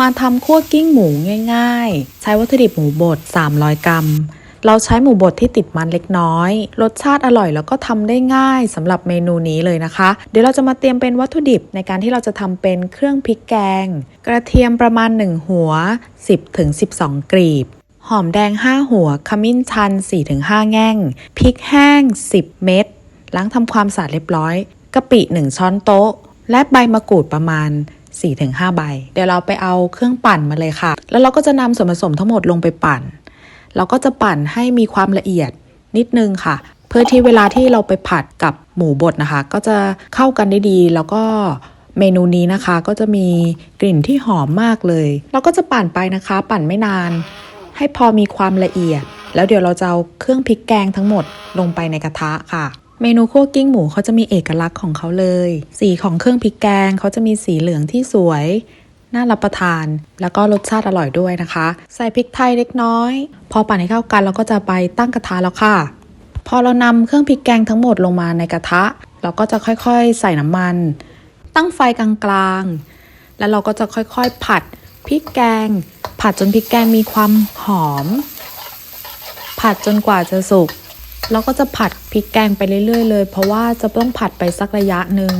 มาทำคั่วกิ้งหมูง่ายๆ ใช้วัตถุดิบหมูบด 300 กรัม เราใช้หมูบดที่ติดมันเล็กน้อย รสชาติอร่อยแล้วก็ทำได้ง่ายสำหรับเมนูนี้เลยนะคะ เดี๋ยวเราจะมาเตรียมเป็นวัตถุดิบในการที่เราจะทำเป็นเครื่องพริกแกง กระเทียมประมาณ 1 หัว 10-12 กลีบ หอมแดง 5 หัว ขมิ้นชัน 4-5 แง่ง พริกแห้ง 10 เม็ด ล้างทำความสะอาดเรียบร้อย กะปิ 1 ช้อนโต๊ะ และใบมะกรูดประมาณ 4-5 ใบ เดี๋ยวเราไปเอาเครื่องปั่นมาเลยค่ะ แล้วเราก็จะนำส่วนผสมทั้งหมดลงไปปั่น เราก็จะปั่นให้มีความละเอียดนิดนึงค่ะ เพื่อที่เวลาที่เราไปผัดกับหมูบดนะคะ ก็จะเข้ากันได้ดีแล้วก็เมนูนี้นะคะก็จะมีกลิ่นที่หอมมากเลย เราก็จะปั่นไปนะคะ ปั่นไม่นาน ให้พอมีความละเอียด แล้วเดี๋ยวเราจะเอาเครื่องพริกแกงทั้งหมดลงไปในกระทะค่ะ เมนูคั่วกิ้งหมูเขาจะมีเอกลักษณ์ของเขาเลย สีของเครื่องพริกแกงเขาจะมีสีเหลืองที่สวย น่ารับประทาน แล้วก็รสชาติอร่อยด้วยนะคะ ใส่พริกไทยเล็กน้อย พอปั่นให้เข้ากันเราก็จะไปตั้งกระทะแล้วค่ะ พอเรานำเครื่องพริกแกงทั้งหมดลงมาในกระทะ เราก็จะค่อยๆใส่น้ำมัน ตั้งไฟกลางๆ แล้วเราก็จะค่อยๆผัดพริกแกง ผัดจนพริกแกงมีความหอม ผัดจนกว่าจะสุก เราก็จะผัดพริกแกงไปเรื่อยๆเลย เพราะว่าจะต้องผัดไปสักระยะหนึ่ง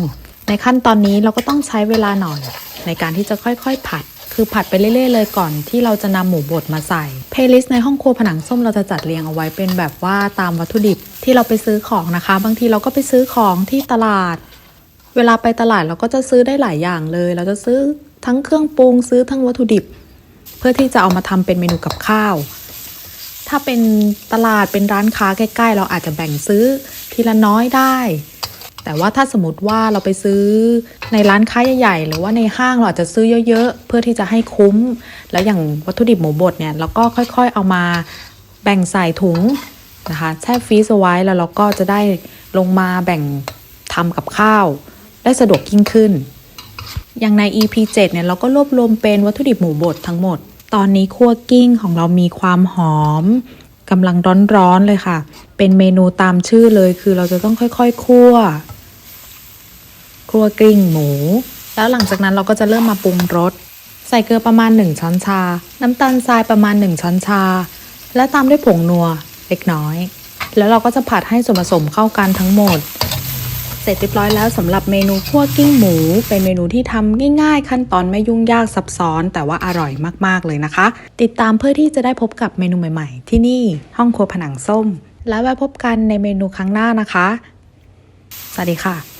ในขั้นตอนนี้เราก็ต้องใช้เวลาหน่อย ในการที่จะค่อยๆผัด คือผัดไปเรื่อยๆเลยก่อนที่เราจะนำหมูบดมาใส่ เพลย์ลิสต์ในห้องครัวผนังส้มเราจะจัดเรียงเอาไว้เป็นแบบว่าตามวัตถุดิบที่เราไปซื้อของนะคะ บางทีเราก็ไปซื้อของที่ตลาด เวลาไปตลาดเราก็จะซื้อได้หลายอย่างเลย เราจะซื้อทั้งเครื่องปรุงซื้อทั้งวัตถุดิบ เพื่อที่จะเอามาทำเป็นเมนูกับข้าว ถ้าเป็นตลาดเป็นร้านค้าใกล้ ๆ เราอาจจะแบ่งซื้อทีละน้อยได้ แต่ว่าถ้าสมมติว่าเราไปซื้อในร้านค้าใหญ่ๆ หรือว่าในห้างเราอาจจะซื้อเยอะๆ เพื่อที่จะให้คุ้ม แล้วอย่างวัตถุดิบหมูบดเนี่ยเราก็ค่อยๆเอามาแบ่งใส่ถุงนะคะแช่ฟรีซเอาไว้แล้วเราก็จะได้ลงมาแบ่งทำกับข้าว ได้สะดวกยิ่งขึ้น อย่างใน EP 7เนี่ยเราก็รวบรวมเป็นวัตถุดิบหมูบดทั้งหมด ตอนนี้คั่วกิ้งของเรามีความหอมกำลังร้อนๆเลยค่ะ เป็นเมนูตามชื่อเลยคือเราจะต้องค่อยๆคั่ว คั่วกลิ้งหมู แล้วหลังจากนั้นเราก็จะเริ่มมาปรุงรส ใส่เกลือประมาณ 1 ช้อนชา น้ำตาลทรายประมาณ 1 ช้อนชา และตามด้วยผงนัวเล็กน้อย แล้วเราก็จะผัดให้ส่วนผสมเข้ากันทั้งหมด เสร็จเรียบร้อยแล้วสำหรับเมนูคั่วกิ้งหมู เป็นเมนูที่ทำง่ายๆ ขั้นตอนไม่ยุ่งยากซับซ้อน แต่ว่าอร่อยมากๆเลยนะคะ ติดตามเพื่อที่จะได้พบกับเมนูใหม่ๆ ที่นี่ห้องครัวผนังส้ม แล้วไว้พบกันในเมนูครั้งหน้านะคะ สวัสดีค่ะ